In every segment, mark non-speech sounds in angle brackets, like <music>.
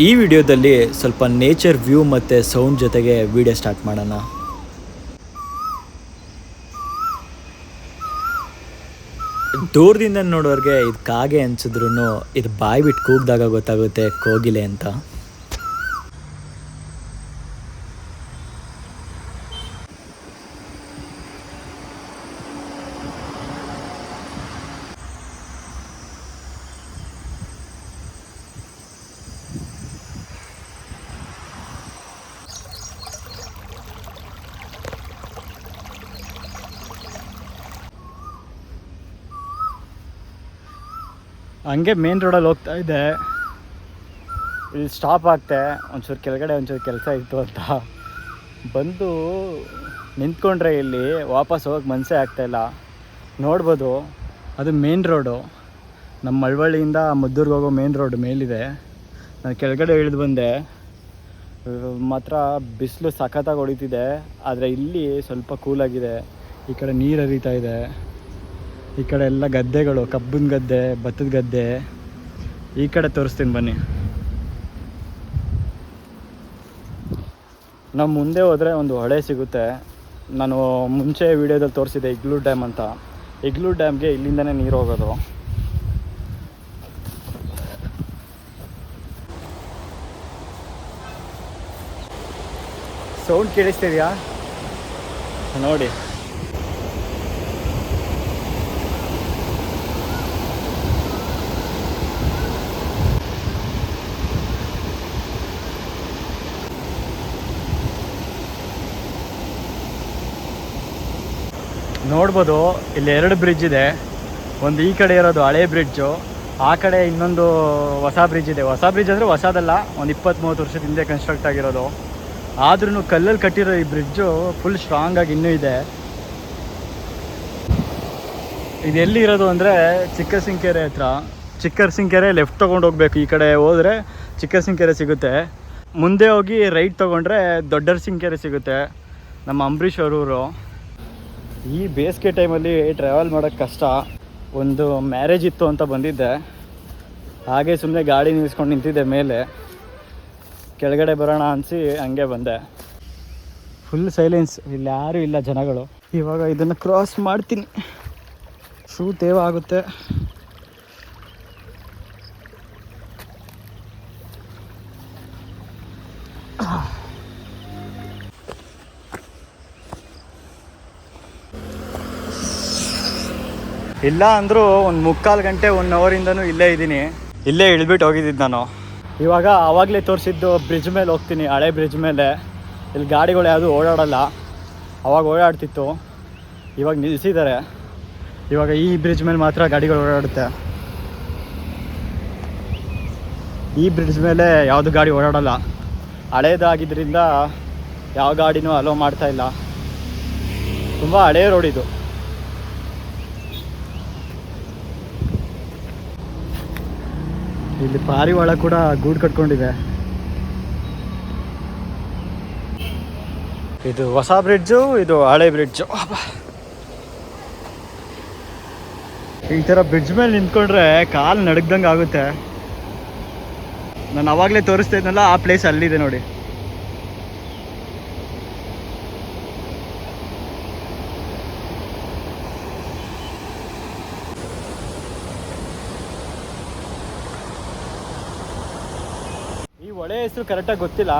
ಈ ವಿಡಿಯೋದಲ್ಲಿ ಸ್ವಲ್ಪ ನೇಚರ್ ವ್ಯೂ ಮತ್ತು ಸೌಂಡ್ ಜೊತೆಗೆ ವಿಡಿಯೋ ಸ್ಟಾರ್ಟ್ ಮಾಡೋಣ. ದೂರದಿಂದ ನೋಡೋರಿಗೆ ಇದು ಕಾಗೆ ಅನ್ಸಿದ್ರು ಇದು ಬಾಯಿ ಬಿಟ್ಟು ಕೂಗ್ದಾಗ ಗೊತ್ತಾಗುತ್ತೆ ಕೋಗಿಲೆ ಅಂತ. ಹಂಗೆ ಮೇನ್ ರೋಡಲ್ಲಿ ಹೋಗ್ತಾ ಇದ್ದೆ. ಇಲ್ಲಿ ಸ್ಟಾಪ್ ಆಗ್ತೆ, ಒಂಚೂರು ಕೆಳಗಡೆ ಒಂಚೂರು ಕೆಲಸ ಇತ್ತು ಅಂತ. ಬಂದು ನಿಂತ್ಕೊಂಡ್ರೆ ಇಲ್ಲಿ ವಾಪಸ್ ಹೋಗಕ್ಕೆ ಮನಸ್ಸೇ ಆಗ್ತಾಯಿಲ್ಲ ನೋಡ್ಬೋದು, ಅದು ಮೇನ್ ರೋಡು ನಮ್ಮ ಮಳವಳ್ಳಿಯಿಂದ ಮದ್ದೂರ್ಗೆ ಹೋಗೋ ಮೇನ್ ರೋಡ್ ಮೇಲಿದೆ. ನಾನು ಕೆಳಗಡೆ ಇಳಿದು ಬಂದೆ. ಮಾತ್ರ ಬಿಸಿಲು ಸಖತ್ತಾಗಿ ಹೊಡಿತಿದೆ, ಆದರೆ ಇಲ್ಲಿ ಸ್ವಲ್ಪ ಕೂಲಾಗಿದೆ ಈ ಕಡೆ ನೀರು ಹರಿತಾ ಇದೆ. ಈ ಕಡೆ ಎಲ್ಲ ಗದ್ದೆಗಳು, ಕಬ್ಬಿನ ಗದ್ದೆ, ಭತ್ತದ ಗದ್ದೆ. ಈ ಕಡೆ ತೋರಿಸ್ತೀನಿ ಬನ್ನಿ. ನಾವು ಮುಂದೆ ಹೋದರೆ ಒಂದು ಹೊಳೆ ಸಿಗುತ್ತೆ. ನಾನು ಮುಂಚೆ ವಿಡಿಯೋದಲ್ಲಿ ತೋರಿಸಿದೆ ಇಗ್ಲೂ ಡ್ಯಾಮ್ ಅಂತ. ಇಗ್ಲೂ ಡ್ಯಾಮ್ಗೆ ಇಲ್ಲಿಂದನೇ ನೀರು ಹೋಗೋದು. ಸೌಂಡ್ ಕೇಳಿಸ್ತಿದ್ಯಾ? ನೋಡಿ. ನೋಡ್ಬೋದು, ಇಲ್ಲಿ ಎರಡು ಬ್ರಿಡ್ಜ್ ಇದೆ. ಒಂದು ಈ ಕಡೆ ಇರೋದು ಹಳೆ ಬ್ರಿಡ್ಜು ಆ ಕಡೆ ಇನ್ನೊಂದು ಹೊಸ ಬ್ರಿಡ್ಜ್ ಇದೆ. ಹೊಸ ಬ್ರಿಡ್ಜ್ ಅಂದರೆ ಹೊಸದಲ್ಲ, ಒಂದು ಇಪ್ಪತ್ತು ಮೂವತ್ತು ವರ್ಷದ ಹಿಂದೆ ಕನ್ಸ್ಟ್ರಕ್ಟ್ ಆಗಿರೋದು. ಆದ್ರೂ ಕಲ್ಲಲ್ಲಿ ಕಟ್ಟಿರೋ ಈ ಬ್ರಿಡ್ಜು ಫುಲ್ ಸ್ಟ್ರಾಂಗ್ ಆಗಿ ಇನ್ನೂ ಇದೆ. ಇದು ಎಲ್ಲಿರೋದು ಅಂದರೆ ಚಿಕ್ಕಸಿಂಕೆರೆ ಹತ್ರ. ಚಿಕ್ಕರ್ಸಿಂಕೆರೆ ಲೆಫ್ಟ್ ತೊಗೊಂಡು ಹೋಗ್ಬೇಕು. ಈ ಕಡೆ ಹೋದರೆ ಚಿಕ್ಕಸಿಂಕೆರೆ ಸಿಗುತ್ತೆ. ಮುಂದೆ ಹೋಗಿ ರೈಟ್ ತೊಗೊಂಡ್ರೆ ದೊಡ್ಡರ್ಸಿಂಕೆರೆ ಸಿಗುತ್ತೆ. ನಮ್ಮ ಅಂಬರೀಶ್ ಅವರೂರು ಈ ಬೇಸಿಗೆ ಟೈಮಲ್ಲಿ ಟ್ರಾವೆಲ್ ಮಾಡೋಕ್ಕೆ ಕಷ್ಟ. ಒಂದು ಮ್ಯಾರೇಜ್ ಇತ್ತು ಅಂತ ಬಂದಿದ್ದೆ. ಹಾಗೆ ಸುಮ್ಮನೆ ಗಾಡಿ ನಿಲ್ಲಿಸ್ಕೊಂಡು ನಿಂತಿದ್ದೆ ಮೇಲೆ. ಕೆಳಗಡೆ ಬರೋಣ ಅನಿಸಿ ಹಂಗೆ ಬಂದೆ. ಫುಲ್ ಸೈಲೆನ್ಸ್ ಇಲ್ಲಿ ಯಾರೂ ಇಲ್ಲ ಜನಗಳು. ಇವಾಗ ಇದನ್ನು ಕ್ರಾಸ್ ಮಾಡ್ತೀನಿ. ಶೂ ತೇವ ಆಗುತ್ತೆ. ಇಲ್ಲ ಅಂದರೂ ಒಂದು ಮುಕ್ಕಾಲು ಗಂಟೆ ಒನ್ ಅವರಿಂದನೂ ಇಲ್ಲೇ ಇದ್ದೀನಿ. ಇಲ್ಲೇ ಇಳ್ಬಿಟ್ಟು ಹೋಗಿದ್ದಿದ್ದು ನಾನು. ಇವಾಗ ಆವಾಗಲೇ ತೋರಿಸಿದ್ದು ಬ್ರಿಡ್ಜ್ ಮೇಲೆ ಹೋಗ್ತೀನಿ, ಹಳೆ ಬ್ರಿಡ್ಜ್ ಮೇಲೆ. ಇಲ್ಲಿ ಗಾಡಿಗಳು ಯಾವುದು ಓಡಾಡಲ್ಲ. ಅವಾಗ ಓಡಾಡ್ತಿತ್ತು. ಇವಾಗ ನಿಲ್ಲಿಸಿದ್ದಾರೆ ಇವಾಗ ಈ ಬ್ರಿಡ್ಜ್ ಮೇಲೆ ಮಾತ್ರ ಗಾಡಿಗಳು ಓಡಾಡುತ್ತೆ. ಈ ಬ್ರಿಡ್ಜ್ ಮೇಲೆ ಯಾವುದು ಗಾಡಿ ಓಡಾಡಲ್ಲ. ಹಳೇದಾಗಿದ್ದರಿಂದ ಯಾವ ಗಾಡಿನೂ ಅಲೋ ಮಾಡ್ತಾ ಇಲ್ಲ. ತುಂಬ ಹಳೇ ರೋಡ್ ಇದು. ಇಲ್ಲಿ ಪಾರಿವಾಳ ಕೂಡ ಗೂಡು ಕಟ್ಕೊಂಡಿದೆ. ಇದು ಹೊಸ ಬ್ರಿಡ್ಜು, ಇದು ಹಳೆ ಬ್ರಿಡ್ಜು. ಈ ಥರ ಬ್ರಿಡ್ಜ್ ಮೇಲೆ ನಿಂತ್ಕೊಂಡ್ರೆ ಕಾಲು ನಡಗ್ದಂಗೆ ಆಗುತ್ತೆ. ನಾನು ಅವಾಗಲೇ ತೋರಿಸ್ತಾ ಇದ್ನಲ್ಲ, ಆ ಪ್ಲೇಸ್ ಅಲ್ಲಿದೆ ನೋಡಿ. ಹೊಳೆ ಹೆಸರು ಕರೆಕ್ಟಾಗಿ ಗೊತ್ತಿಲ್ಲ.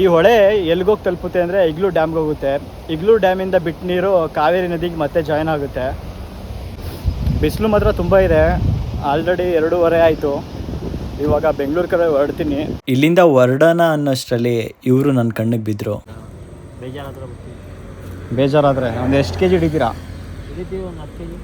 ಈ ಹೊಳೆ ಎಲ್ಲಿಗೋಗಿ ತಲುಪುತ್ತೆ ಅಂದರೆ ಇಗ್ಲೂ ಡ್ಯಾಮ್ಗೆ ಹೋಗುತ್ತೆ. ಇಗ್ಲೂ ಡ್ಯಾಮಿಂದ ಬಿಟ್ಟ ನೀರು ಕಾವೇರಿ ನದಿಗೆ ಮತ್ತೆ ಜಾಯ್ನ್ ಆಗುತ್ತೆ. ಬಿಸಿಲು ಮಾತ್ರ ತುಂಬ ಇದೆ. ಆಲ್ರೆಡಿ ಎರಡೂವರೆ ಆಯಿತು. ಇವಾಗ ಬೆಂಗಳೂರು ಕಡೆ ಹೊರಡ್ತೀನಿ. ಇಲ್ಲಿಂದ ಹೊರಡೋಣ ಅನ್ನೋಷ್ಟರಲ್ಲಿ ಇವರು ನನ್ನ ಕಣ್ಣಿಗೆ ಬಿದ್ದರು ಬೇಜಾರಾದ್ರೆ ಬೇಜಾರಾದರೆ ಒಂದು ಎಷ್ಟು ಕೆ ಜಿ ಹಿಡಿತೀರಾ? ಹಿಡಿತೀವಿ ಒಂದು ಹತ್ತು ಕೆ ಜಿ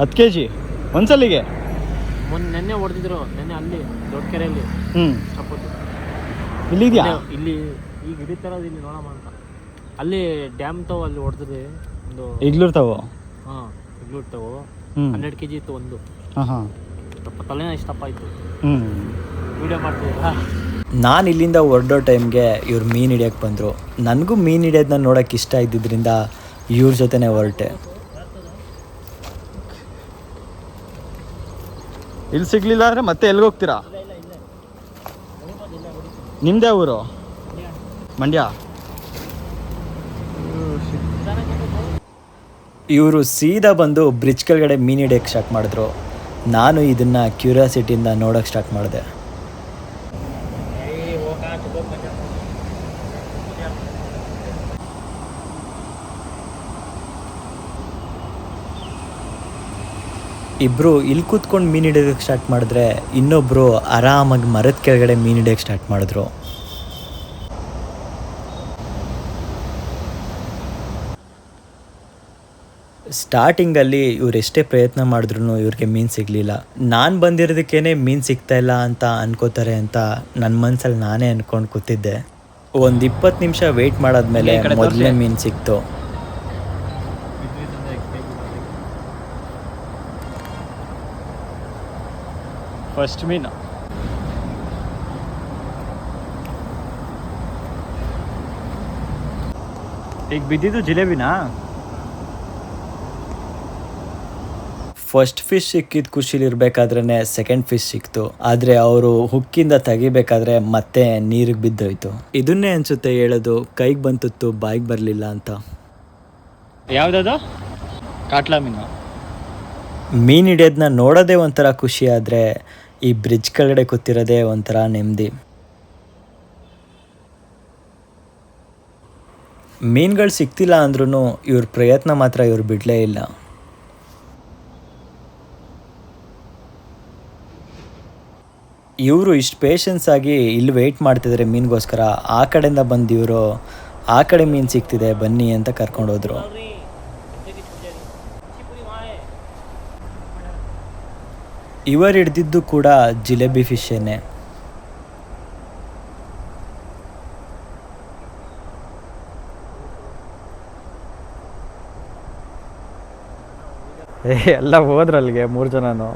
ಹತ್ತು ಕೆ ಜಿ ಒಂದ್ಸಲಿಗೆ? ಮೊನ್ನೆ ನೆನ್ನೆ ಹೊಡೆದಿದ್ರು ನೆನ್ನೆ ಅಲ್ಲಿ ದೊಡ್ಡ ಕೆರೆಯಲ್ಲಿ. ಹ್ಞೂ ಚಪ್ಪತ್ತು ಇಲ್ಲಿದೆಯಾ? ಇಲ್ಲಿ ಈಗ ಹಿಡಿತಾರದು ಇಲ್ಲಿ ನೋಡಮ್ಮ ಅಂತ. ಅಲ್ಲಿ ಡ್ಯಾಮ್ ತಾವು ಅಲ್ಲಿ ಹೊಡೆದ್ರೆ ಒಂದು ಇಗ್ಲೂರ್ ತಾವು? ಹಾಂ ಇಗ್ಲು ತಾವು. ಹ್ಞೂ ಹನ್ನೆರಡು ಕೆ ಜಿ ಇತ್ತು ಒಂದು. ಹಾಂ ಹಾಂ. ಸ್ವಲ್ಪ ತಲೆನ ಇಷ್ಟಪ್ಪ ಆಯಿತು. ಹ್ಞೂ ವಿಡಿಯೋ ಮಾಡ್ತಿದ್ದೀರಾ? ನಾನು ಇಲ್ಲಿಂದ ಹೊರಡೋ ಟೈಮ್ಗೆ ಇವ್ರು ಮೀನು ಹಿಡಿಯೋಕ್ಕೆ ಬಂದರು. ನನಗೂ ಮೀನು ಹಿಡಿಯೋದನ್ನ ನೋಡೋಕ್ಕೆ ಇಷ್ಟ ಇದ್ದಿದ್ದರಿಂದ ಇವ್ರ ಜೊತೆನೇ ಹೊರಟೆ. ಇಲ್ಲಿ ಸಿಗ್ಲಿಲ್ಲ ಅಂದರೆ ಮತ್ತೆ ಎಲ್ಲಿಗೆ ಹೋಗ್ತೀರಾ? ನಿಮ್ಮದೇ ಊರು? ಮಂಡ್ಯ? ಇವರು ಸೀದಾ ಬಂದು ಬ್ರಿಡ್ಜ್ ಕೆಳಗಡೆ ಮೀನು ಹಿಡಿಯೋಕ್ಕೆ ಸ್ಟಾರ್ಟ್ ಮಾಡಿದ್ರು. ನಾನು ಇದನ್ನು ಕ್ಯೂರಿಯಾಸಿಟಿಯಿಂದ ನೋಡೋಕ್ಕೆ ಸ್ಟಾರ್ಟ್ ಮಾಡಿದೆ. ಇಬ್ಬರು ಇಲ್ಲಿ ಕೂತ್ಕೊಂಡು ಮೀನು ಹಿಡಿಯೋಕ್ಕೆ ಸ್ಟಾರ್ಟ್ ಮಾಡಿದ್ರೆ ಇನ್ನೊಬ್ರು ಆರಾಮಾಗಿ ಮರದ ಕೆಳಗಡೆ ಮೀನು ಹಿಡಿಯೋಕ್ಕೆ ಸ್ಟಾರ್ಟ್ ಮಾಡಿದ್ರು. ಸ್ಟಾರ್ಟಿಂಗಲ್ಲಿ ಇವ್ರು ಎಷ್ಟೇ ಪ್ರಯತ್ನ ಮಾಡಿದ್ರು ಇವ್ರಿಗೆ ಮೀನು ಸಿಗಲಿಲ್ಲ. ನಾನು ಬಂದಿರೋದಕ್ಕೇನೆ ಮೀನು ಸಿಗ್ತಾ ಇಲ್ಲ ಅಂತ ಅನ್ಕೋತಾರೆ ಅಂತ ನನ್ನ ಮನಸ್ಸಲ್ಲಿ ನಾನೇ ಅನ್ಕೊಂಡು ಕೂತಿದ್ದೆ. ಒಂದು ಇಪ್ಪತ್ತು ನಿಮಿಷ ವೆಯ್ಟ್ ಮಾಡಾದ್ಮೇಲೆ ಮೊದಲನೇ ಮೀನು ಸಿಕ್ತು. ಫಸ್ಟ್ ಮೀನು. ಈಗ ಬಿದ್ದಿದ್ದು ಜಿಲೇಬಿನಾ? ಫಸ್ಟ್ ಫಿಶ್ ಸಿಕ್ಕಿದ ಖುಷಿಲಿರ್ಬೇಕಾದ್ರೇ ಸೆಕೆಂಡ್ ಫಿಶ್ ಸಿಕ್ತು. ಆದರೆ ಅವರು ಹುಕ್ಕಿಂದ ತೆಗಿಬೇಕಾದ್ರೆ ಮತ್ತೆ ನೀರಿಗೆ ಬಿದ್ದೋಯ್ತು. ಇದನ್ನೇ ಅನ್ಸುತ್ತೆ ಹೇಳೋದು ಕೈಗೆ ಬಂತಿತ್ತು ಬಾಯಿಗೆ ಬರಲಿಲ್ಲ ಅಂತ. ಯಾವ್ದದು? ಕಾಟ್ಲಾ ಮೀನು. ಮೀನು ಹಿಡಿಯೋದನ್ನ ನೋಡೋದೇ ಒಂಥರ ಖುಷಿ ಆದರೆ ಈ ಬ್ರಿಡ್ಜ್ ಕೆಳಗಡೆ ಕೂತಿರೋದೇ ಒಂಥರ ನೆಮ್ಮದಿ. ಮೀನುಗಳು ಸಿಕ್ತಿಲ್ಲ ಅಂದ್ರೂ ಇವ್ರ ಪ್ರಯತ್ನ ಮಾತ್ರ ಇವ್ರು ಬಿಡಲೇ ಇಲ್ಲ. ಇವರು ಇಷ್ಟು ಪೇಷನ್ಸ್ ಆಗಿ ಇಲ್ಲಿ ವೆಯ್ಟ್ ಮಾಡ್ತಿದ್ದಾರೆ ಮೀನಿಗೋಸ್ಕರ. ಆ ಕಡೆಯಿಂದ ಬಂದು ಇವರು, ಆ ಕಡೆ ಮೀನು ಸಿಗ್ತಿದೆ ಬನ್ನಿ ಅಂತ ಕರ್ಕೊಂಡು ಹೋದ್ರು ಇವರು ಹಿಡ್ದಿದ್ದು ಕೂಡ ಜಿಲೇಬಿ ಫಿಶ್ ಏ, ಎಲ್ಲ ಹೋದ್ರಲ್ಲಿಗೆ ಮೂರು ಜನನು.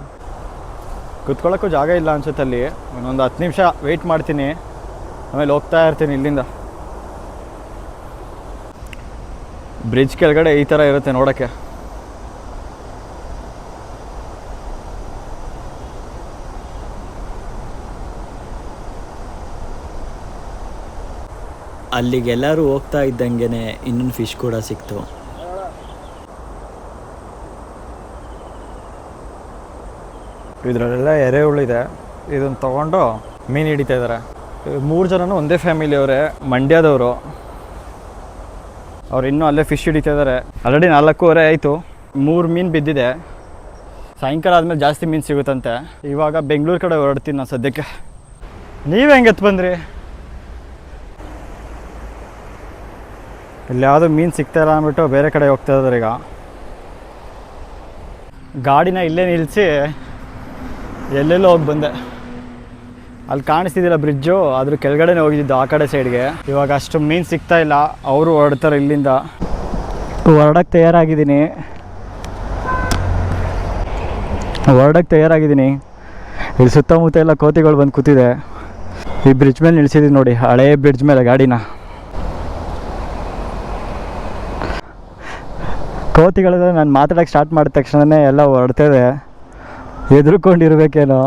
ಕುತ್ಕೊಳ್ಳೋಕ್ಕೂ ಜಾಗ ಇಲ್ಲ ಅನ್ಸುತ್ತೆ ಅಲ್ಲಿ. ಇನ್ನೊಂದು ಹತ್ತು ನಿಮಿಷ ವೆಯ್ಟ್ ಮಾಡ್ತೀನಿ. ಆಮೇಲೆ ಹೋಗ್ತಾ ಇರ್ತೀನಿ ಇಲ್ಲಿಂದ. ಬ್ರಿಡ್ಜ್ ಕೆಳಗಡೆ ಈ ಥರ ಇರುತ್ತೆ ನೋಡೋಕ್ಕೆ. ಅಲ್ಲಿಗೆಲ್ಲರೂ ಹೋಗ್ತಾ ಇದ್ದಂಗೆನೆ ಇನ್ನೊಂದು ಫಿಶ್ ಕೂಡ ಸಿಕ್ತು. ಇದರಲ್ಲೆಲ್ಲ ಎರೆಹುಳಿದೆ ಇದನ್ನು ತೊಗೊಂಡು ಮೀನು ಹಿಡಿತಾ ಇದ್ದಾರೆ ಮೂರು ಜನನೂ ಒಂದೇ ಫ್ಯಾಮಿಲಿಯವರೇ ಮಂಡ್ಯದವರು. ಅವ್ರು ಇನ್ನೂ ಅಲ್ಲೇ ಫಿಶ್ ಹಿಡಿತಾ ಇದ್ದಾರೆ ಆಲ್ರೆಡಿ ನಾಲ್ಕೂವರೆ ಆಯಿತು. ಮೂರು ಮೀನು ಬಿದ್ದಿದೆ. ಸಾಯಂಕಾಲ ಆದಮೇಲೆ ಜಾಸ್ತಿ ಮೀನು ಸಿಗುತ್ತಂತೆ. ಇವಾಗ ಬೆಂಗಳೂರು ಕಡೆ ಹೊರಡ್ತೀನಿ ನಾನು ಸದ್ಯಕ್ಕೆ. ನೀವು ಹೆಂಗೆ ಎತ್ತು ಬಂದ್ರಿ? ಇಲ್ಲಿ ಯಾವುದೋ ಮೀನು ಸಿಗ್ತಾ ಇಲ್ಲ ಅಂದ್ಬಿಟ್ಟು ಬೇರೆ ಕಡೆ ಹೋಗ್ತಾ ಇದ್ದಾರೆ ಈಗ. ಗಾಡಿನ ಇಲ್ಲೇ ನಿಲ್ಲಿಸಿ ಎಲ್ಲೆಲ್ಲೋ ಹೋಗಿ ಬಂದೆ. ಅಲ್ಲಿ ಕಾಣಿಸ್ತಿದ್ದಿಲ್ಲ ಬ್ರಿಡ್ಜು ಅದ್ರ ಕೆಳಗಡೆನೇ ಹೋಗಿದ್ದು ಆ ಕಡೆ ಸೈಡ್ಗೆ ಇವಾಗ ಅಷ್ಟು ಮೀನು ಸಿಗ್ತಾ ಇಲ್ಲ, ಅವರು ಹೊರಡ್ತಾರೆ ಇಲ್ಲಿಂದ. ಹೊರಡಕ್ಕೆ ತಯಾರಾಗಿದ್ದೀನಿ. ಹೊರಡಕ್ಕೆ ತಯಾರಾಗಿದ್ದೀನಿ. ಇಲ್ಲಿ ಸುತ್ತಮುತ್ತ ಎಲ್ಲ ಕೋತಿಗಳು ಬಂದು ಕೂತಿದೆ. ಈ ಬ್ರಿಡ್ಜ್ ಮೇಲೆ ನಿಲ್ಸಿದ್ದೀನಿ ನೋಡಿ, ಹಳೇ ಬ್ರಿಡ್ಜ್ ಮೇಲೆ ಗಾಡಿನ. ಕೋತಿಗಳಿದ್ರೆ ನಾನು ಮಾತಾಡೋಕ್ಕೆ ಸ್ಟಾರ್ಟ್ ಮಾಡಿದ ತಕ್ಷಣವೇ ಎಲ್ಲ ಹೊರಡ್ತೇವೆ ಎದುರುಕೊಂಡಿರ್ಬೇಕೇನೋ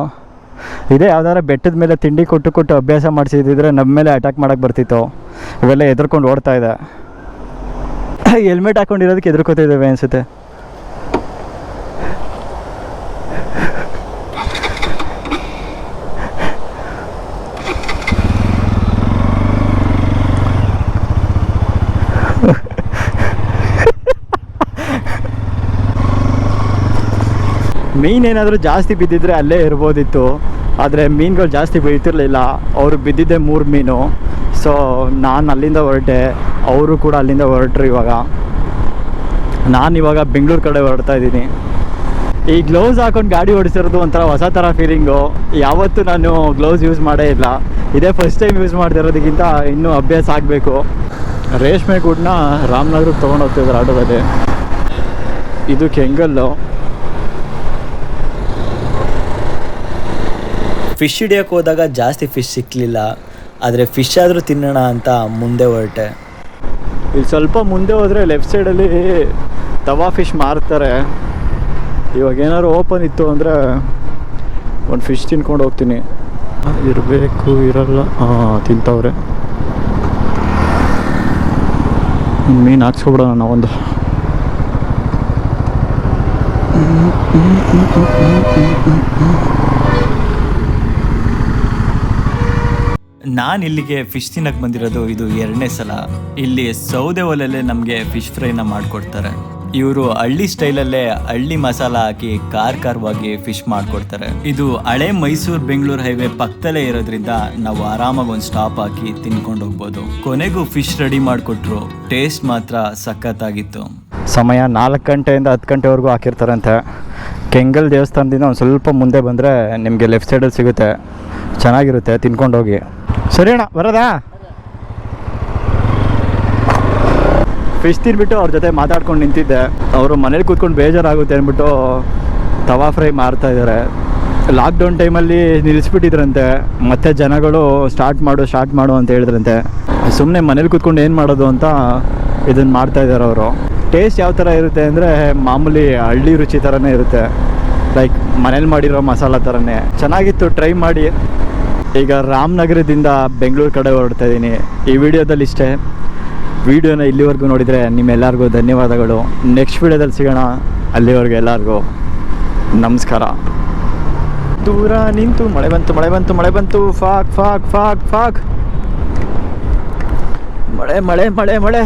ಇದೇ ಯಾವ್ದಾರ ಬೆಟ್ಟದ ಮೇಲೆ ತಿಂಡಿ ಕೊಟ್ಟು ಕೊಟ್ಟು ಅಭ್ಯಾಸ ಮಾಡಿಸಿದ್ರೆ ನಮ್ಮ ಮೇಲೆ ಅಟ್ಯಾಕ್ ಮಾಡೋಕ್ಕೆ ಬರ್ತಿತ್ತು. ಇವೆಲ್ಲ ಎದುರ್ಕೊಂಡು ಓಡ್ತಾ ಇದೆ. <coughs> ಹೆಲ್ಮೆಟ್ ಹಾಕೊಂಡಿರೋದಕ್ಕೆ ಎದುರ್ಕೋತಿದ್ದೇವೆ ಅನಿಸುತ್ತೆ. ಮೀನು ಏನಾದರೂ ಜಾಸ್ತಿ ಬಿದ್ದಿದ್ರೆ ಅಲ್ಲೇ ಇರ್ಬೋದಿತ್ತು. ಆದರೆ ಮೀನುಗಳು ಜಾಸ್ತಿ ಬೀಳ್ತಿರ್ಲಿಲ್ಲ. ಅವರು ಬಿದ್ದಿದ್ದೆ ಮೂರು ಮೀನು. ಸೊ ನಾನು ಅಲ್ಲಿಂದ ಹೊರಟೆ. ಅವರು ಕೂಡ ಅಲ್ಲಿಂದ ಹೊರಟ್ರು ಇವಾಗ. ನಾನು ಇವಾಗ ಬೆಂಗಳೂರು ಕಡೆ ಹೊರಡ್ತಾ ಇದ್ದೀನಿ. ಈ ಗ್ಲೌಸ್ ಹಾಕೊಂಡು ಗಾಡಿ ಓಡಿಸಿರೋದು ಒಂಥರ ಹೊಸ ಥರ ಫೀಲಿಂಗು ಯಾವತ್ತೂ ನಾನು ಗ್ಲೌಸ್ ಯೂಸ್ ಮಾಡೇ ಇಲ್ಲ. ಇದೇ ಫಸ್ಟ್ ಟೈಮ್ ಯೂಸ್ ಮಾಡ್ತಿರೋದಕ್ಕಿಂತ ಇನ್ನೂ ಅಭ್ಯಾಸ ಆಗಬೇಕು. ರೇಷ್ಮೆ ಗೂಡನ್ನ ರಾಮನಗರಕ್ಕೆ ತೊಗೊಂಡು ಹೋಗ್ತಿದ್ದಾರೆ ಆಟೋದಲ್ಲಿ. ಇದು ಕೆಂಗಲ್ಲು ಫಿಶ್ ಹಿಡಿಯೋಕೆ ಹೋದಾಗ ಜಾಸ್ತಿ ಫಿಶ್ ಸಿಕ್ಕಲಿಲ್ಲ ಆದರೆ ಫಿಶ್ ಆದರೂ ತಿನ್ನೋಣ ಅಂತ ಮುಂದೆ ಹೊರಟೆ. ಇಲ್ಲಿ ಸ್ವಲ್ಪ ಮುಂದೆ ಹೋದರೆ ಲೆಫ್ಟ್ ಸೈಡಲ್ಲಿ ತವಾ ಫಿಶ್ ಮಾರ್ತಾರೆ. ಇವಾಗ ಏನಾದ್ರು ಓಪನ್ ಇತ್ತು ಅಂದರೆ ಒಂದು ಫಿಶ್ ತಿನ್ಕೊಂಡು ಹೋಗ್ತೀನಿ. ಇರಬೇಕು, ಇರಲ್ಲ. ಹಾಂ ತಿಂತವ್ರೆ. ಮೀನು ಹಾಕ್ಸ್ಕೊಬಿಡೋಣ ನಾವೊಂದು. ನಾನು ಇಲ್ಲಿಗೆ ಫಿಶ್ ತಿನ್ನಕ್ಕೆ ಬಂದಿರೋದು ಇದು ಎರಡನೇ ಸಲ. ಇಲ್ಲಿ ಸೌದೆ ಒಲೆಯಲ್ಲೇ ನಮಗೆ ಫಿಶ್ ಫ್ರೈನ ಮಾಡಿಕೊಡ್ತಾರೆ. ಇವರು ಹಳ್ಳಿ ಸ್ಟೈಲಲ್ಲೇ ಹಳ್ಳಿ ಮಸಾಲ ಹಾಕಿ ಕಾರ್ ಕಾರ್ವಾಗಿ ಫಿಶ್ ಮಾಡಿಕೊಡ್ತಾರೆ. ಇದು ಹಳೆ ಮೈಸೂರು ಬೆಂಗಳೂರು ಹೈವೇ ಪಕ್ಕದಲ್ಲೇ ಇರೋದ್ರಿಂದ ನಾವು ಆರಾಮಾಗಿ ಒಂದು ಸ್ಟಾಪ್ ಹಾಕಿ ತಿನ್ಕೊಂಡು ಹೋಗ್ಬೋದು. ಕೊನೆಗೂ ಫಿಶ್ ರೆಡಿ ಮಾಡಿಕೊಟ್ರು ಟೇಸ್ಟ್ ಮಾತ್ರ ಸಖತ್ತಾಗಿತ್ತು. ಸಮಯ ನಾಲ್ಕು ಗಂಟೆಯಿಂದ ಹತ್ತು ಗಂಟೆವರೆಗೂ ಹಾಕಿರ್ತಾರಂತೆ. ಕೆಂಗಲ್ ದೇವಸ್ಥಾನದಿಂದ ಒಂದು ಸ್ವಲ್ಪ ಮುಂದೆ ಬಂದರೆ ನಿಮಗೆ ಲೆಫ್ಟ್ ಸೈಡಲ್ಲಿ ಸಿಗುತ್ತೆ. ಚೆನ್ನಾಗಿರುತ್ತೆ, ತಿನ್ಕೊಂಡು ಹೋಗಿ. ಸರಿ ಅಣ್ಣ ಬರೋದಾ? ಫಿಶ್ ತಿನ್ಬಿಟ್ಟು ಅವ್ರ ಜೊತೆ ಮಾತಾಡ್ಕೊಂಡು ನಿಂತಿದ್ದೆ. ಅವರು ಮನೇಲಿ ಕೂತ್ಕೊಂಡು ಬೇಜಾರಾಗುತ್ತೆ ಅಂದ್ಬಿಟ್ಟು ತವಾ ಫ್ರೈ ಮಾರ್ತಾ ಇದ್ದಾರೆ ಲಾಕ್ಡೌನ್ ಟೈಮಲ್ಲಿ ನಿಲ್ಲಿಸ್ಬಿಟ್ಟಿದ್ರಂತೆ. ಮತ್ತೆ ಜನಗಳು ಸ್ಟಾರ್ಟ್ ಮಾಡು ಸ್ಟಾರ್ಟ್ ಮಾಡು ಅಂತ ಹೇಳಿದ್ರಂತೆ. ಸುಮ್ಮನೆ ಮನೇಲಿ ಕೂತ್ಕೊಂಡು ಏನು ಮಾಡೋದು ಅಂತ ಇದನ್ನು ಮಾಡ್ತಾ ಇದ್ದಾರೆ ಅವರು. ಟೇಸ್ಟ್ ಯಾವ ಥರ ಇರುತ್ತೆ ಅಂದರೆ ಮಾಮೂಲಿ ಹಳ್ಳಿ ರುಚಿ ಥರನೇ ಇರುತ್ತೆ. ಲೈಕ್ ಮನೇಲಿ ಮಾಡಿರೋ ಮಸಾಲ ಥರನೇ ಚೆನ್ನಾಗಿತ್ತು ಟ್ರೈ ಮಾಡಿ. ಈಗ ರಾಮನಗರದಿಂದ ಬೆಂಗಳೂರು ಕಡೆ ಹೊರಡ್ತಾ ಇದ್ದೀನಿ. ಈ ವಿಡಿಯೋದಲ್ಲಿ ಇಷ್ಟೇ. ವಿಡಿಯೋನ ಇಲ್ಲಿವರೆಗೂ ನೋಡಿದರೆ ನಿಮ್ಮೆಲ್ಲರಿಗೂ ಧನ್ಯವಾದಗಳು. ನೆಕ್ಸ್ಟ್ ವಿಡಿಯೋದಲ್ಲಿ ಸಿಗೋಣ. ಅಲ್ಲಿವರೆಗೂ ಎಲ್ಲರಿಗೂ ನಮಸ್ಕಾರ. ದೂರ ನಿಂತು ಮಳೆ ಬಂತು ಮಳೆ ಬಂತು ಮಳೆ ಬಂತು. ಫಾಕ್ ಫಾಕ್ ಫಾಕ್ ಫಾಕ್ ಮಳೆ ಮಳೆ ಮಳೆ ಮಳೆ.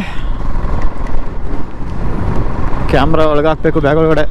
ಕ್ಯಾಮ್ರಾ ಒಳಗಾಕ್ಬೇಕು ಬ್ಯಾಗ್ ಒಳಗಡೆ.